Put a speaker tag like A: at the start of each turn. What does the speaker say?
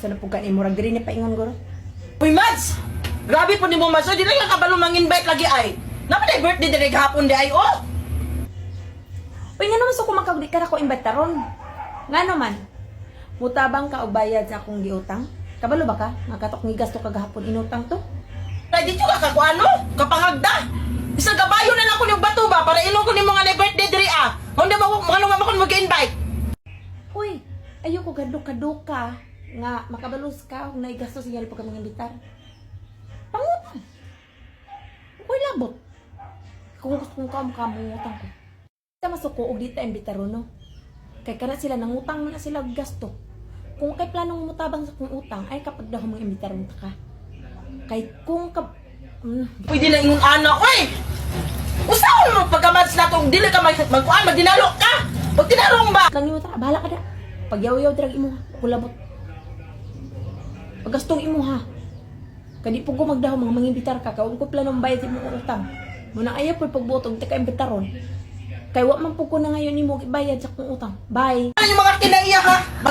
A: Asa na po ka ni murag diri ni paingon guro.
B: Uy, Mads! Grabe po ni mo, Mads. O, di lang kabalo mang-invite lagi ay. Naman ay birthday din hapon di ay, oh!
A: Uy, nga naman so kung makagdi ka na ko imbataron. Nga naman, mutabang ka og bayad sa akong giutang? Kabalo ba ka? Nga katok ni gasto kagahapon inutang to?
B: Ay, dito ka kako ano? Kapangagda! Isang kabayo na lang ko yung bato ba para inom ko ni mga na birthday diri ah. Hindi mo mga naman ako mag-invite.
A: Uy, ayoko gadok-kadoka nga makabalos ka kung naigasto siya pag kami imbitar. Pangutang. Uy, labot. Kung gusto kong kam kamungutang ko. Sa masuko og dita imbitaron no. Kay kana sila nangutang na sila gasto. Kung kay planong mutabang sa kong utang ay kapag daw mong imbitaron ta ka. Kay kung ka mm,
B: Pwede na ingon anak, oy! Usaw mo pagka-Mads na itong dili ka mag- magkuhan, magdinalo ka! Pag tinarong ba?
A: lang imo ta, bahala ka da. Pag yaw-yaw drag imo, kulabot. Pag gastong imo ha. Kadi po ko magdaho mga mangimbitar ka, kung ko planong bayad mo kong utang. Muna ayaw po pagbutong, tika imbitaron. Kay wa man po ko na ngayon ni mo bayad sa kong utang. Bye.
B: Ano mga kinaiya ha?